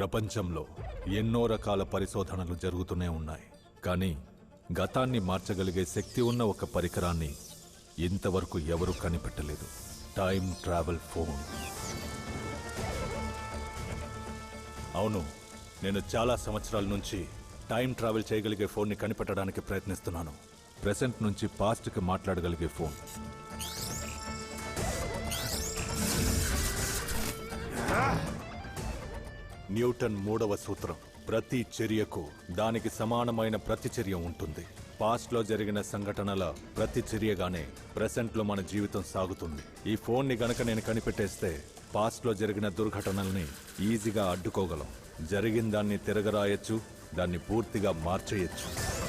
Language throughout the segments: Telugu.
ప్రపంచంలో ఎన్నో రకాల పరిశోధనలు జరుగుతూనే ఉన్నాయి. కానీ గతాన్ని మార్చగలిగే శక్తి ఉన్న ఒక పరికరాన్ని ఇంతవరకు ఎవరూ కనిపెట్టలేదు. Time travel phone. అవును నేను చాలా సంవత్సరాల నుంచి టైం ట్రావెల్ చేయగలిగే ఫోన్ని కనిపెట్టడానికి ప్రయత్నిస్తున్నాను. ప్రెసెంట్ నుంచి పాస్ట్కి మాట్లాడగలిగే ఫోన్. న్యూటన్ మూడవ సూత్రం. ప్రతి చర్యకు దానికి సమానమైన ప్రతిచర్య ఉంటుంది. పాస్ట్లో జరిగిన సంఘటనల ప్రతి చర్యగానే మన జీవితం సాగుతుంది. ఈ ఫోన్ని గనక నేను కనిపెట్టేస్తే పాస్ట్లో జరిగిన దుర్ఘటనల్ని ఈజీగా అడ్డుకోగలం. జరిగిన దాన్ని తిరగరాయొచ్చు దాన్ని పూర్తిగా మార్చేయచ్చు.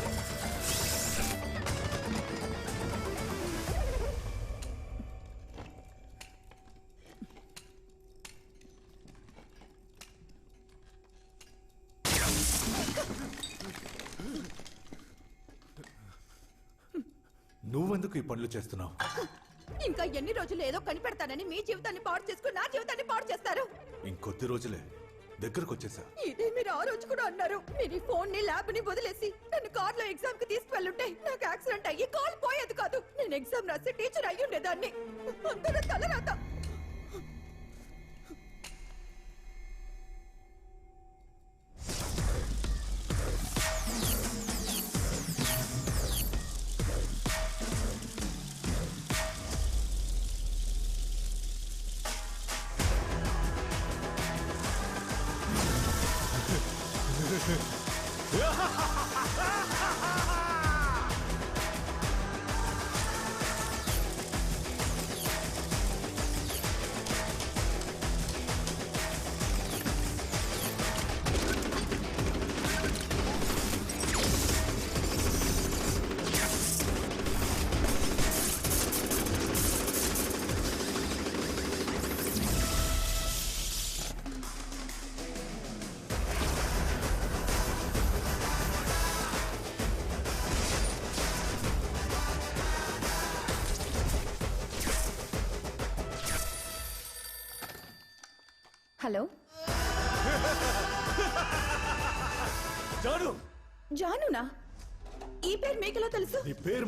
చేస్తున్నావు? ఇంకా ఎన్ని రోజులు ఏదో కనిపెడతానని మీ జీవితాన్ని పాడు చేసుకుని నా జీవితాన్ని పాడు చేస్తారు. ఇంకొద్ది రోజులే. దగ్గరకు వచ్చేసా. ఇదే మీరు ఆ రోజు కూడా అన్నారు. మీరు ఈ ఫోన్ని ల్యాబ్ని వదిలేసి నన్ను కార్లో ఎగ్జామ్కి తీసుకువెళ్ళుంటే నాకు యాక్సిడెంట్ అయ్యి కాల్ పోయేది కాదు. నేను ఎగ్జామ్ రాసి టీచర్ అయ్యి ఉండేదాన్ని అందరూ తలరాత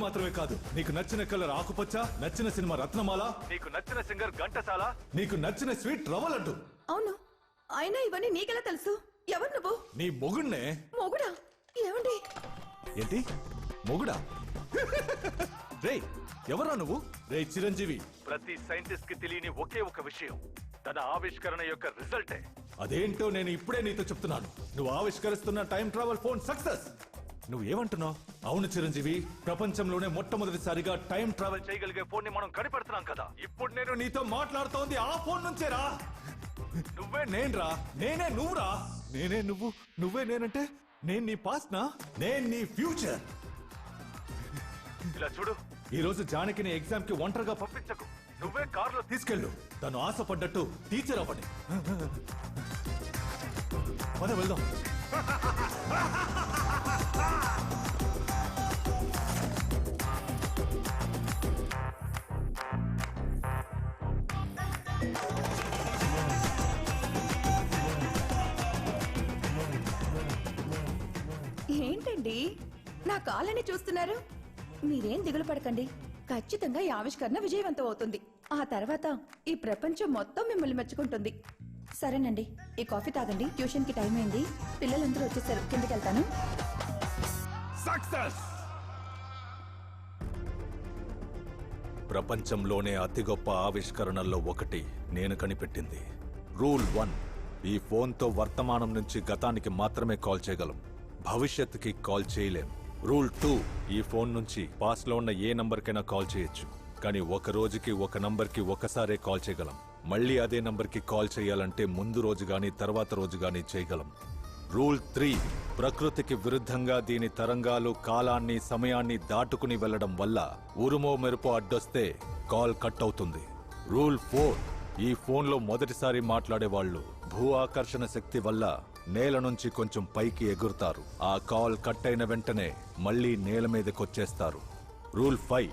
మాత్రమే కాదు నీకు నచ్చిన కలర్ ఆకుపచ్చ నచ్చిన సినిమా రత్నమాల నీకు నచ్చిన సింగర్ ఘంటసాల. నీకు నచ్చిన స్వీట్ రవ్వలడ్డు. అవును. అయినా ఇవన్నీ నీకెలా తెలుసు? ఎవరు నువ్వు? నీ మొగుణ్ణే మొగుడా? ఏమండి? ఏంటి? మొగుడా? రే ఎవరా నువ్వు? రే చిరంజీవి. ప్రతి సైంటిస్ట్కి తెలియని ఒకే ఒక విషయం. తన ఆవిష్కరణ యొక్క రిజల్టే. అదేంటో నేను ఇప్పుడే నీతో చెప్తున్నాను. నువ్వు ఆవిష్కరిస్తున్న టైం ట్రావెల్ ఫోన్ సక్సెస్. నువ్వు ఏమంటున్నావు అవును చిరంజీవి ప్రపంచంలోనే మొట్టమొదటిసారిగా టైం ట్రావెల్ చేయగలిగే ఫోన్ని మనం కనిపెడుతున్నాం కదా. ఇప్పుడు నేను నీతో మాట్లాడుతోంది ఆ ఫోన్ నుంచేరా నువ్వే నేనురా. నేనే నువ్వురా. నేనే నువ్వు. నువ్వే నేనంటే నేను నీ పాస్ట్ నా నేను నీ ఫ్యూచర్. ఇలా చూడు. ఈ రోజు జానకిని ఎగ్జామ్కి ఒంటరిగా పంపించకు. నువ్వే కారులో తీసుకెళ్ళు. తను ఆశపడ్డట్టు టీచర్ అవ్వండి. పద వెళ్దాం. ఏంటండి? నా కాలని చూస్తున్నారు? మీరేం దిగులు పడకండి. ఖచ్చితంగా ఈ ఆవిష్కరణ విజయవంతం అవుతుంది. ఆ తర్వాత ఈ ప్రపంచం మొత్తం మిమ్మల్ని మెచ్చుకుంటుంది. సరేనండి ఈ కాఫీ తాగండి. ట్యూషన్కి టైం అయింది. పిల్లలందరూ వచ్చేసారు. కిందకి వెళ్తాను. సక్సెస్ ప్రపంచంలోనే అతి గొప్ప ఆవిష్కరణల్లో ఒకటి నేను కనిపెట్టింది. రూల్ వన్ ఈ ఫోన్తో వర్తమానం నుంచి గతానికి మాత్రమే కాల్ చేయగలం. భవిష్యత్తుకి కాల్ చేయలేం. రూల్ టూ ఈ ఫోన్ నుంచి పాస్లో ఉన్న ఏ నంబర్కైనా కాల్ చేయొచ్చు. కానీ ఒక రోజుకి ఒక నంబర్కి ఒకసారే కాల్ చేయగలం. మళ్ళీ అదే నంబర్కి కాల్ చేయాలంటే ముందు రోజు కానీ తర్వాత రోజు కానీ చేయగలం. రూల్ త్రీ ప్రకృతికి విరుద్ధంగా దీని తరంగాలు కాలాన్ని సమయాన్ని దాటుకుని వెళ్ళడం వల్ల ఉరుమో మెరుపు అడ్డొస్తే కాల్ కట్ అవుతుంది రూల్ ఫోర్ ఈ ఫోన్లో మొదటిసారి మాట్లాడేవాళ్ళు భూ ఆకర్షణ శక్తి వల్ల నేల నుంచి కొంచెం పైకి ఎగురుతారు. ఆ కాల్ కట్ అయిన వెంటనే మళ్ళీ నేల మీదకొచ్చేస్తారు. రూల్ ఫైవ్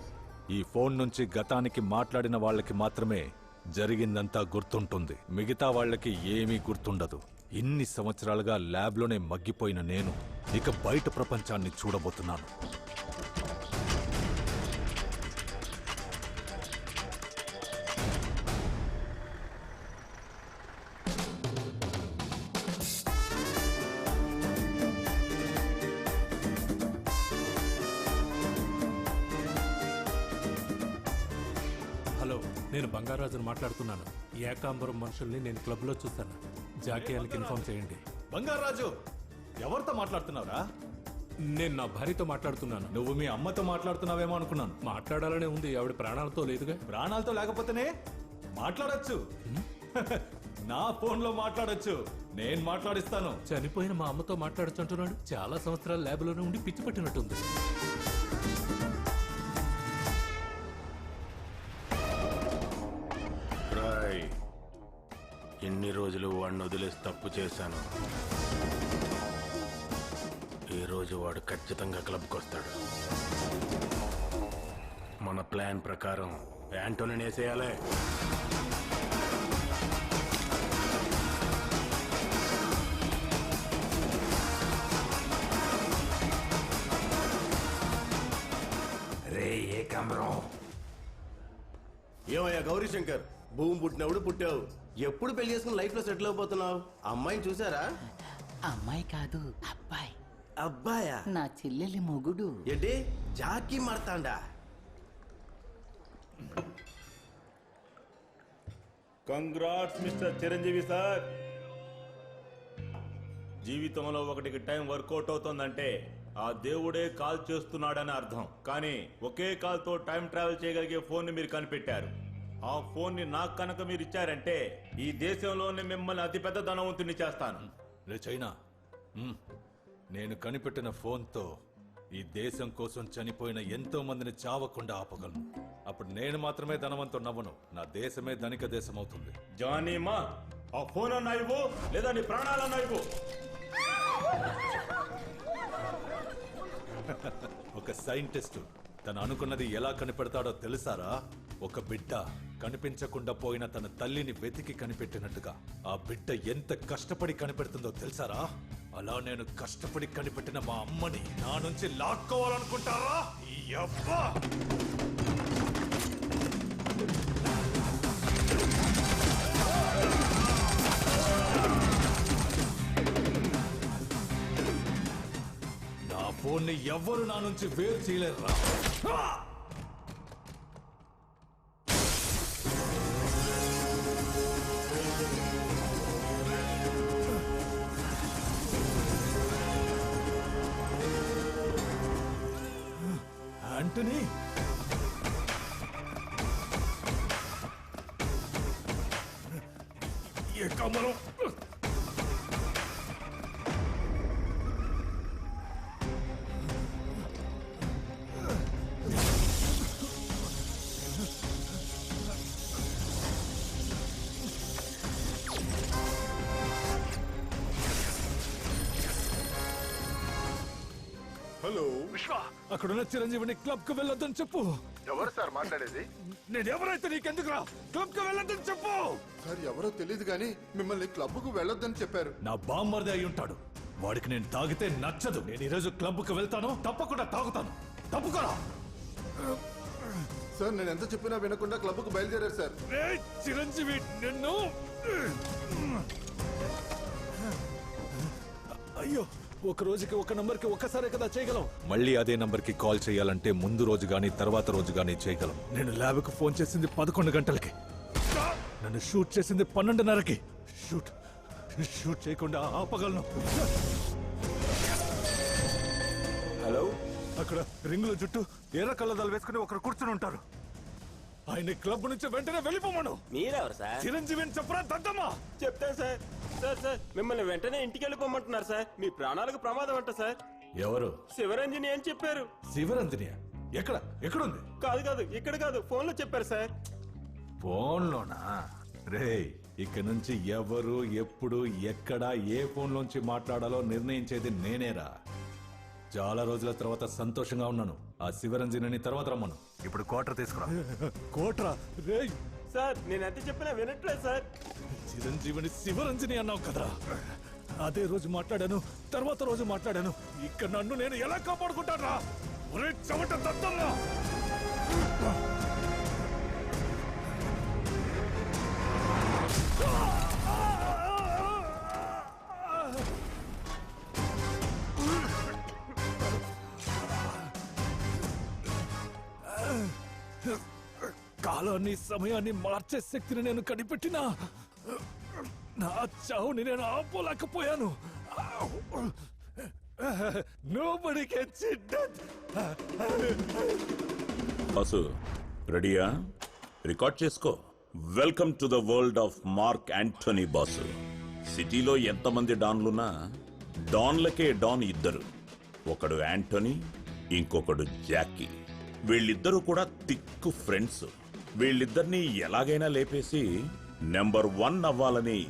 ఈ ఫోన్ నుంచి గతానికి మాట్లాడిన వాళ్ళకి మాత్రమే జరిగిందంతా గుర్తుంటుంది. మిగతా వాళ్ళకి ఏమీ గుర్తుండదు. ఇన్ని సంవత్సరాలుగా ల్యాబ్లోనే మగ్గిపోయిన నేను ఇక బయట ప్రపంచాన్ని చూడబోతున్నాను. హలో నేను బంగారాజును మాట్లాడుతున్నాను. ఏకాంబరం మనుషుల్ని నేను క్లబ్లో చూశాను. జాకీయానికి ఇన్ఫార్మ్ చేయండి. బంగారాజు ఎవరితో మాట్లాడుతున్నావురా? నేను నా భార్యతో మాట్లాడుతున్నాను. నువ్వు మీ అమ్మతో మాట్లాడుతున్నావేమో అనుకున్నాను. మాట్లాడాలనే ఉంది ఆవిడ ప్రాణాలతో లేదుగా? ప్రాణాలతో లేకపోతేనే మాట్లాడొచ్చు. నా ఫోన్లో మాట్లాడొచ్చు. నేను మాట్లాడిస్తాను. చనిపోయిన మా అమ్మతో మాట్లాడుతుంటున్నాడు చాలా సంవత్సరాలు ల్యాబ్లోనే ఉండి పిచ్చి పట్టినట్టుంది. ఎన్ని రోజులు వాడిని వదిలేసి తప్పు చేశాను. ఈ రోజు వాడు ఖచ్చితంగా క్లబ్కి వస్తాడు. మన ప్లాన్ ప్రకారం యాంటోని వేసేయాలే. రే ఏమయ్యా గౌరీశంకర్ భూమి పుట్టినప్పుడు పుట్టావు. ఎప్పుడు పెళ్ళి చేసుకుని లైఫ్లో సెటిల్ అయిపోతున్నావు అమ్మాయిని చూసారా? అమ్మాయి కాదు అబ్బాయి. అబ్బాయా? నా చెల్లెలి మొగుడు. ఏంటి? జాకీ మారతాండా? Congrats mister Chiranjeevi sir. జీవితంలో ఒకటికి టైం వర్కౌట్ అవుతుందంటే ఆ దేవుడే కాల్ చేస్తున్నాడని అర్థం. కానీ ఒకే కాల్తో టైం ట్రావెల్ చేయగలిగే ఫోన్ని మీరు కనిపెట్టారు. ఆ ఫోన్ని నాకు కనుక మీరు ఇచ్చారంటే ఈ దేశంలోనే మిమ్మల్ని అతిపెద్ద ధనవంతుని చేస్తాను. రే చైనా నేను కనిపెట్టిన ఫోన్తో ఈ దేశం కోసం చనిపోయిన ఎంతో మందిని చావకుండా ఆపగలను. అప్పుడు నేను మాత్రమే ధనవంతుడు నవ్వను. నా దేశమే ధనిక దేశం అవుతుంది జానీ మా ఆ ఫోన్ అన్నా ఇవ్వు లేదా నీ ప్రాణాలన్నా ఇవ్వు. ఒక సైంటిస్ట్ తను అనుకున్నది ఎలా కనిపెడతాడో తెలుసారా? ఒక బిడ్డ కనిపించకుండా పోయిన తన తల్లిని వెతికి కనిపెట్టినట్టుగా ఆ బిడ్డ ఎంత కష్టపడి కనిపెడుతుందో తెలుసారా? అలా నేను కష్టపడి కనిపెట్టిన మా అమ్మని నా నుంచి లాక్కోవాలనుకుంటారా? నా ఫోన్ని ఎవ్వరు నా నుంచి వేరు చేయలేరురా. ఆంటనీ ఏ కమలం అక్కడున్న చిరంజీవిని క్లబ్కు వెళ్ళొద్దని చెప్పు. ఎవరు సార్ మాట్లాడేది? నేను ఎవరైతే నీకెందుకురా? క్లబ్కు వెళ్ళొద్దని చెప్పు. సార్ ఎవరో తెలియదు కానీ మిమ్మల్ని క్లబ్కు వెళ్ళొద్దని చెప్పారు. నా బామ్మర్ది అయి ఉంటాడు. వాడికి నేను తాగితే నచ్చదు. నేను ఈరోజు క్లబ్కు వెళ్తాను. తప్పకుండా తాగుతాను. తప్పుకోరా. సార్ నేను ఎంత చెప్పినా వినకుండా క్లబ్కు బయలుదేరారు సార్. చిరంజీవి నిన్ను. అయ్యో. ఒక రోజుకి ఒక నంబర్కి ఒక్కసారే కదా చేయగలం? మళ్ళీ అదే నంబర్కి కాల్ చేయాలంటే ముందు రోజు గానీ తర్వాత రోజు గానీ చేయగలం. నేను ల్యాబ్కు ఫోన్ చేసింది పదకొండు గంటలకి. నన్ను షూట్ చేసింది పన్నెండున్నరకి. షూట్. షూట్ చేయకుండా ఆపగలను. హలో? అక్కడ రింగుల చుట్టూ ఎర్ర కళ్ళదాలు వేసుకుని ఒకరు కూర్చుని ఉంటారు. ఆయన క్లబ్ నుంచి వెంటనే వెళ్ళిపోమను. మీరెవరు సార్? చిరంజీవిని చెప్పరా దద్దమ్మా? చెప్తాను సార్. సార్ సార్ మిమ్మల్ని వెంటనే ఇంటికి వెళ్ళిపోమంటున్నారు సార్. మీ ప్రాణాలకు ప్రమాదం అంట సార్. ఎవరు? శివరంజని అని చెప్పారు. శివరంజనియ ఎక్కడ? ఎక్కడుంది? కాదు కాదు ఇక్కడ కాదు ఫోన్లో చెప్పారు సార్. ఫోన్లోనా? రే ఇక నుంచి ఎవరు ఎప్పుడు ఎక్కడ ఏ ఫోన్లోంచి మాట్లాడాలో నిర్ణయించేది నేనేరా. చాలా రోజుల తర్వాత సంతోషంగా ఉన్నాను. ఆ శివరంజనిని తర్వాత రమ్మను. ఇప్పుడు కోటర్ తీసుకురా. కోట్రా రే సార్ నేను ఎంత చెప్పినా వినట్లేదు సార్. చిరంజీవిని శివరంజని అన్నావు కదా అదే రోజు మాట్లాడాను తర్వాత రోజు మాట్లాడాను. ఇక్కడ నన్ను నేను ఎలా కాపాడుకుంటాను ఒరే చెమట దత్తమ్మా కాలాన్ని సమయాన్ని మార్చే శక్తిని నేను కనిపెట్టినా? నా చావుని నేను ఆపోలేకపోయాను. నోబడి బాసు రెడీయా? రికార్డ్ చేసుకో. Welcome to the world of Mark Antony boss. సిటీలో ఎంతమంది డాన్లున్నా డాన్లకే డాన్ ఇద్దరు. ఒకడు యాంటోనీ ఇంకొకడు జాకీ. వీళ్ళిద్దరూ కూడా తిక్కు ఫ్రెండ్స్. వీళ్ళిద్దరినీ ఎలాగైనా లేపేసి నెంబర్ వన్ అవ్వాలని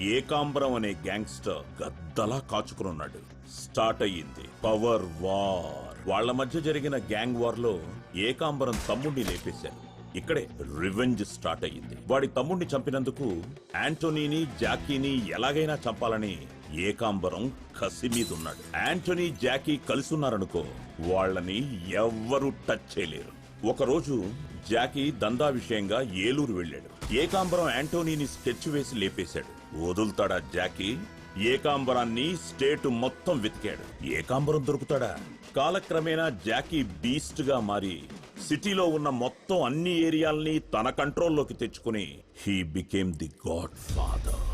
ఏకాంబరం అనే గ్యాంగ్స్టర్ గద్దలా కాచుకునున్నాడు. స్టార్ట్ అయ్యింది. Power war. వాళ్ళ మధ్య జరిగిన గ్యాంగ్ వార్లో ఏకాంబరం తమ్ముడిని లేపేశారు. ఇక్కడే రివెంజ్ స్టార్ట్ అయ్యింది. వాడి తమ్ముడిని చంపినందుకు యాంటోనీని జాకీని ఎలాగైనా చంపాలని ఏకాంబరం కసి మీదున్నాడు. యాంటోనీ జాకీ కలిసున్నారనుకో వాళ్ళని ఎవ్వరూ టచ్ చేయలేరు. ఒకరోజు జాకీ దందా విషయంగా ఏలూరు వెళ్ళాడు. ఏకాంబరం యాంటోనీని స్కెచ్ వేసి లేపేశాడు. వదులుతాడా జాకీ? ఏకాంబరాన్ని స్టేట్ మొత్తం వెతికాడు. ఏకాంబరం దొరుకుతాడా? కాలక్రమేణా జాకీ బీస్ట్గా మారి సిటీలో ఉన్న మొత్తం అన్ని ఏరియాల్ని తన కంట్రోల్లోకి తెచ్చుకుని he became the godfather.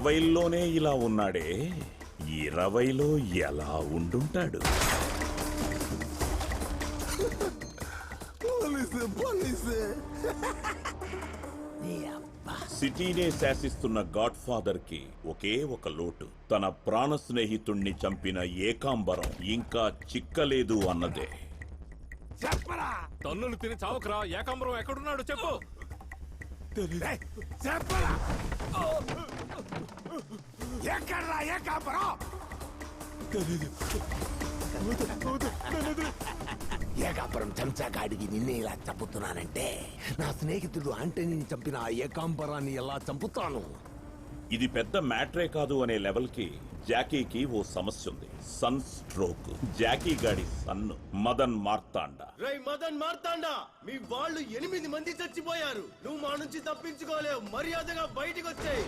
అరవైల్లోనే ఇలా ఉన్నాడే. ఇరవైలో ఎలా ఉండుంటాడు? సిటీనే శాసిస్తున్న గాడ్ ఫాదర్కి ఒకే ఒక లోటు. తన ప్రాణ స్నేహితుణ్ణి చంపిన ఏకాంబరం ఇంకా చిక్కలేదు అన్నదే. తన్నులు తిని చావకరా. ఏకాంబరం ఎక్కడున్నాడు చెప్పు. ఎక్కడ్రా ఏ కాపరం ఏకాపురం చెంచాగాడికి నిన్నే ఇలా చంపుతున్నానంటే నా స్నేహితుడు ఆంటనీని చంపిన ఆ ఏకాంబరాన్ని ఎలా చంపుతాను? ఇది పెద్ద మ్యాట్రే కాదు అనే లెవెల్కి జాకీకి ఓ సమస్య ఉంది. Sunstroke. జాకీ గాడి సన్ను. మదన్ మార్తాండ. రై మదన్ మార్తాండా మీ వాళ్ళు ఎనిమిది మంది చచ్చిపోయారు. నువ్వు మా నుంచి తప్పించుకోలేవు. మర్యాదగా బయటికి వచ్చాయి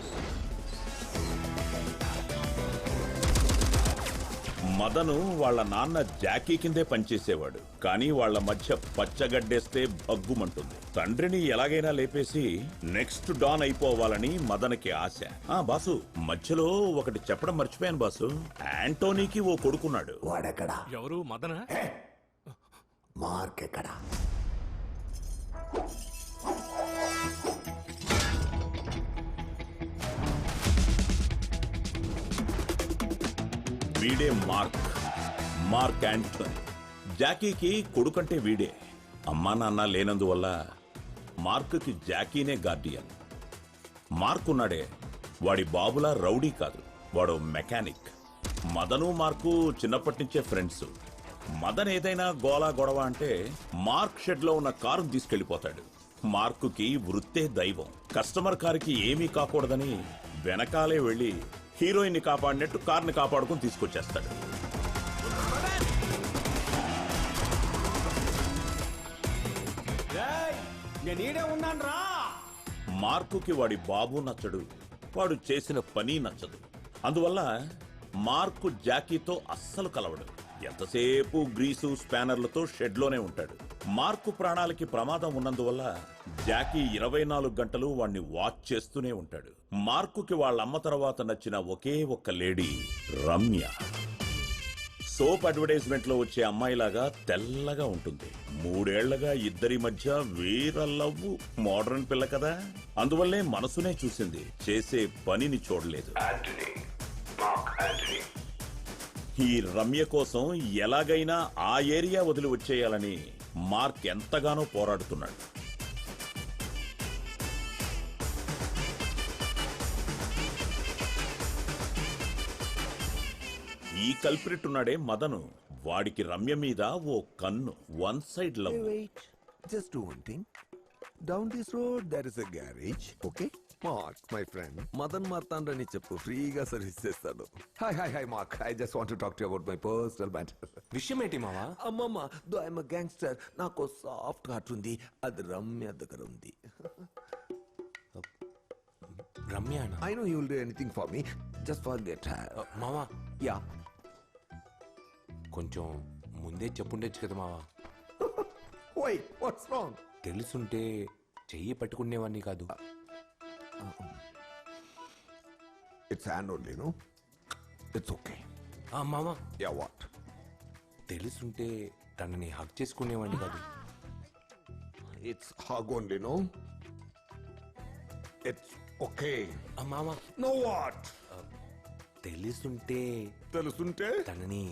మదను వాళ్ళ నాన్న జాకీ కిందే పనిచేసేవాడు. కానీ వాళ్ళ మధ్య పచ్చగడ్డేస్తే భగ్గుమంటుంది. తండ్రిని ఎలాగైనా లేపేసి నెక్స్ట్ డాన్ అయిపోవాలని మదన్కి ఆశ. ఆ బాసు మధ్యలో ఒకటి చెప్పడం మర్చిపోయాను బాసు. యాంటోనీకి ఓ కొడుకున్నాడు. వాడెక్కడా? ఎవరు? మదన? మార్క్ ఎక్కడా వీడే మార్క్. మార్క్ యాంటోనీ జాకీకి కొడుకంటే వీడే. అమ్మా నాన్న లేనందువల్ల మార్క్కి జాకీనే గార్డియన్. మార్క్ ఉన్నాడే. వాడి బాబులా రౌడీ కాదు. వాడు మెకానిక్. మదను మార్కు చిన్నప్పటి నుంచే ఫ్రెండ్స్. మదన్ ఏదైనా గోలా గొడవ అంటే మార్క్ షెడ్లో ఉన్న కారును తీసుకెళ్ళిపోతాడు మార్కుకి వృత్తే దైవం. కస్టమర్ కారుకి ఏమీ కాకూడదని వెనకాలే వెళ్ళి హీరోయిన్ని కాపాడినట్టు కార్ని కాపాడుకుని తీసుకొచ్చేస్తాడు. నేనే ఉన్నాను రా. మార్కుకి వాడి బాబు నచ్చడు వాడు చేసిన పని నచ్చదు. అందువల్ల మార్కు జాకీతో అస్సలు కలవడు. ఎంతసేపు గ్రీసు స్పానర్లతో షెడ్లోనే ఉంటాడు. మార్కు ప్రాణాలకి ప్రమాదం ఉన్నందువల్ల జాకీ ఇరవై నాలుగు గంటలు వాణ్ణి వాచ్ చేస్తూనే ఉంటాడు. మార్కుకి వాళ్ళ అమ్మ తర్వాత నచ్చిన ఒకే ఒక్క లేడీ రమ్య. సోప్ అడ్వర్టైజ్మెంట్లో వచ్చే అమ్మాయిలాగా తెల్లగా ఉంటుంది. మూడేళ్ళగా ఇద్దరి మధ్య వీర లవ్ మోడర్న్ పిల్ల కదా. అందువల్లే మనసునే చూసింది. చేసే పనిని చూడలేదు. ఈ రమ్య కోసం ఎలాగైనా ఆ ఏరియా వదిలి వచ్చేయాలని మార్క్ ఎంతగానో పోరాడుతున్నాడు. ఈ కల్ప్రిట్ ఉన్నాడే మదను. వాడికి రమ్య మీద ఓ కన్ను one side love. Just do one thing down this road there is a garage okay Mark my friend Madan Martand అని చెప్పు. ఫ్రీగా సర్వీస్ చేస్తాడు hi hi hi Mark I just want talk to about my personal matter విషయం ఏంటి మావా? అమ్మమ్మ దో ఐఎమ్ గ్యాంగ్స్టర్ నాకు సాఫ్ట్ హార్ట్ ఉంది. అది రమ్య దగ్గర ఉంది. Ramya I know you will do anything for me just forget మావా? యా కొంచెం ముందే చెప్పుండొచ్చు కదా మావా. వై వాట్స్ రాంగ్ తెలుసుంటే చెయ్యి పట్టుకునేవాడిని కాదు. It's hand only no it's okay ఆ మావా యా వాట్ తెలుసుంటే తనని హక్ చేసుకునేవాడిని కాదు. It's hug only no it's okay ఆ మావా నో వాట్ తెలుసుంటే తెలుసుంటే తనని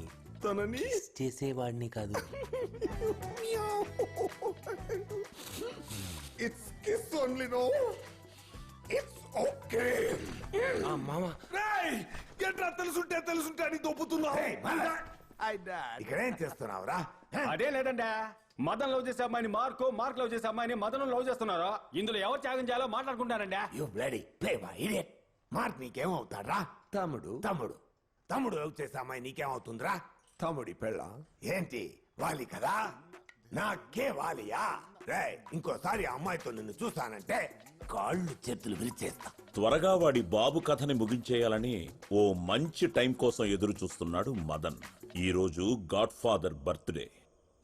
తనని చేసేవాడిని కాదు. ఇట్స్ కిస్ ఓన్లీ నో ఆ మావా ఎట్లా తెలుసుంటే తెలుసుంటే అని దొప్పుతున్నావు ఇక్కడేం చేస్తున్నావురా? అదే లేదండి. మదన్ లవ్ చేసే అమ్మాయిని మార్కు మార్క్ లవ్ చేసే అమ్మాయిని మదన్ లవ్ చేస్తున్నారు? ఇందులో ఎవరు త్యాగం చేయాలో మాట్లాడుకుంటారండి? You bloody play by idiot. Mark నీకేమవుతాడ్రా? తమ్ముడు. తమ్ముడు. తమ్ముడు లవ్ చేసే అమ్మాయి నీకేమవుతుందిరా? తమ్ముడి పెళ్ళ? ఏంటి? వాలి కదా? నాకే వాలియా? రే ఇంకోసారి ఆ అమ్మాయితో నిన్ను చూస్తానంటే కాళ్ళు చేతులు విరిచేస్తా. త్వరగా వాడి బాబు కథని ముగించేయాలని ఓ మంచి టైం కోసం ఎదురు చూస్తున్నాడు మదన్. ఈరోజు గాడ్ ఫాదర్ బర్త్డే.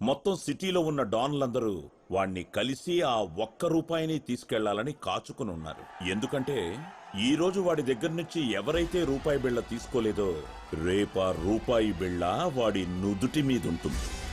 మొత్తం సిటీలో ఉన్న డాన్లందరూ వాణ్ణి కలిసి ఆ ఒక్క రూపాయిని తీసుకెళ్ళాలని కాచుకుని ఉన్నారు ఎందుకంటే ఈ రోజు వాడి దగ్గర నుంచి ఎవరైతే రూపాయి బిళ్ళ తీసుకోలేదో రేపా రూపాయి బిళ్ళ వాడి నుదుటి మీదుంటుంది.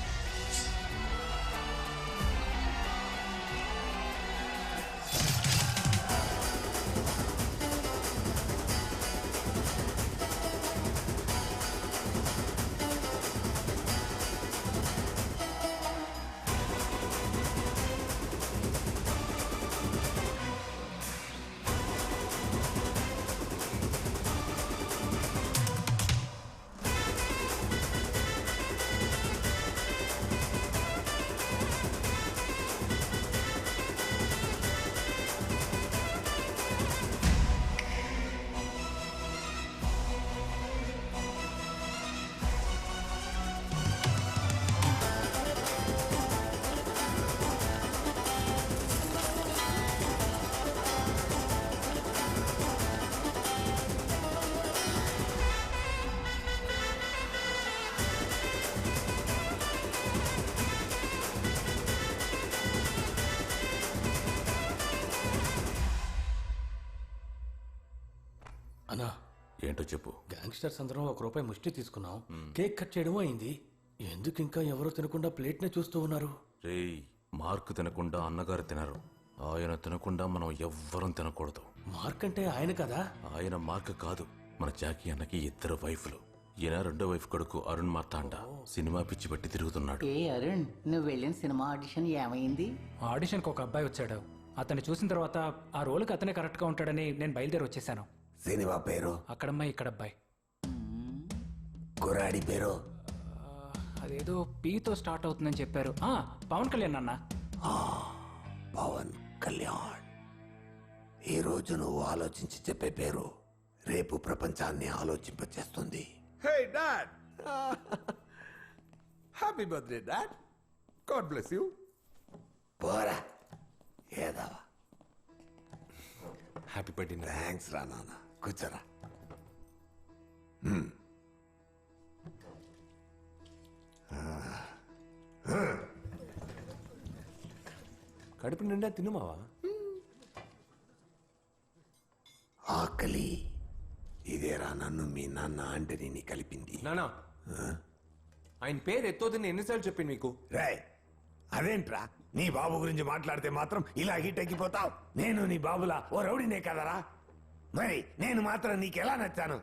ఏంటో చెప్పు. గ్యాంగ్స్టర్స్ అందరం ఒక రూపాయి ముష్టి తీసుకున్నాం. కేక్ కట్ చేయడం అయింది. ఎందుకు ఇంకా ఎవరో తినకుండా ప్లేట్నే చూస్తూ ఉన్నారు? రేయ్ మార్క్ తినకుండా అన్నగారు తినరు. ఆయన తినకుండా మనం ఎవ్వరం తినకూడదు. మార్క్ అంటే ఆయన కదా? ఆయన మార్క్ కాదు. మన జాకీ అన్నకి ఇద్దరు వైఫ్లు. ఈయన రెండో వైఫ్ కొడుకు అరుణ్ మార్తాండ సినిమా పిచ్చి పెట్టి తిరుగుతున్నాడు. ఏ అరుణ్ నువ్వు వెళ్ళిన సినిమా ఆడిషన్ ఏమైంది? ఆడిషన్కి ఒక అబ్బాయి వచ్చాడు. అతన్ని చూసిన తర్వాత ఆ రోల్కి అతనే కరెక్ట్గా ఉంటాడని నేను బయలుదేరి వచ్చేసాను. సినిమా పేరు? అక్కడమ్మాయి ఇక్కడ అబ్బాయి కురాడి పేరు అదేదో పీతో స్టార్ట్ అవుతుందని చెప్పారు. ఆ, పవన్ కళ్యాణ్ అన్న. పవన్ కళ్యాణ్. ఈ రోజు నువ్వు ఆలోచించి చెప్పే పేరు రేపు ప్రపంచాన్ని ఆలోచింపచేస్తుంది. Hey dad happy birthday dad god bless you పోరా ఏదవా? హ్యాపీ బర్త్డే థ్యాంక్స్ రా నాన్న. కూర్చోరా కడుపు నిండా తిను మావా ఆకలి ఇదేరా నన్ను మీ నాన్న ఆంటనీని కలిపింది నానా ఆయన పేరు ఎత్తోదని ఎన్నిసార్లు చెప్పింది మీకు రే అదేంట్రా నీ బాబు గురించి మాట్లాడితే మాత్రం ఇలా హీట్ ఎక్కిపోతావు నేను నీ బాబులా ఓ రౌడీనే కదరా మరి నేను మాత్రం నీకెలా నచ్చాను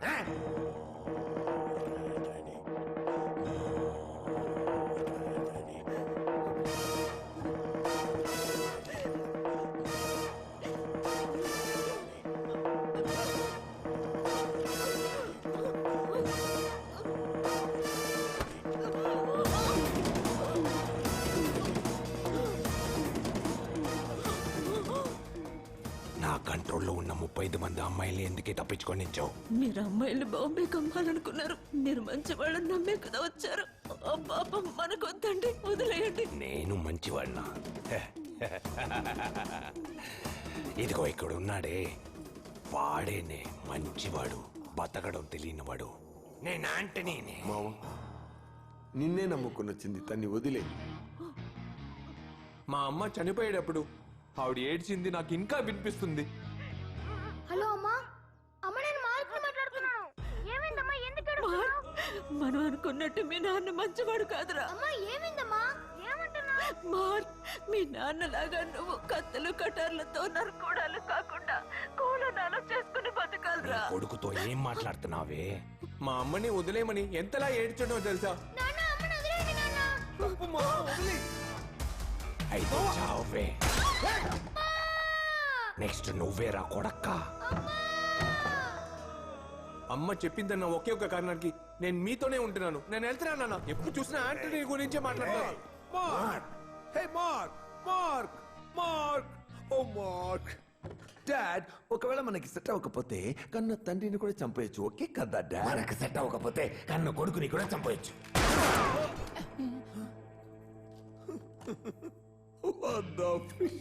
తప్పించుకొని నించావు మీరు అమ్మాయిల్ని బాంబే కమ్మాలనుకున్నారు. మీరు మంచి వాళ్ళని నమ్మే కదా వచ్చారు. ఆ పాపం మనకొద్దండి వదిలేయండి. నేను మంచివాడినా? ఇదిగో ఇక్కడ ఉన్నాడే. వాడేనే మంచివాడు బతకడం తెలియనివాడు. నేను ఆంటనీనే. మావ నిన్నే నమ్ముకుని వచ్చింది తన్ని వదిలే. మా అమ్మ చనిపోయేటప్పుడు ఆవిడ ఏడ్చింది నాకు ఇంకా వినిపిస్తుంది. హలో అమ్మ మనం అనుకున్నట్టు మీ నాన్న మంచివాడు కాదురా. అమ్మా ఏమైందమ్మా? మీ నాన్నలాగా నువ్వు కత్తులు కటార్లతో నరుకోడాలు కాకుండా కూలనాలు చేసుకుని బతకాలరా. కొడుకుతో ఏం మాట్లాడుతున్నావే? మా అమ్మని వదిలేయమని ఎంతలా ఏడ్చడో తెలుసా? అయితే చావే. నెక్స్ట్ నువ్వేరా కొడక్క. అమ్మ చెప్పిందన్న ఒకే ఒక కారణానికి నేను మీతోనే ఉంటున్నాను. నేను వెళ్తున్నాను నాన్న. ఎప్పుడు చూసినా ఆంటనీ గురించే మాట్లాడతాను. Mark hey Mark Mark Mark oh Mark dad ఒకవేళ మనకి సెట్ అవ్వకపోతే కన్న తండ్రిని కూడా చంపేయచ్చు ఓకే కదా డాడ్ మనకి సెట్ అవ్వకపోతే కన్న కొడుకుని కూడా చంపేయచ్చు. What the fish?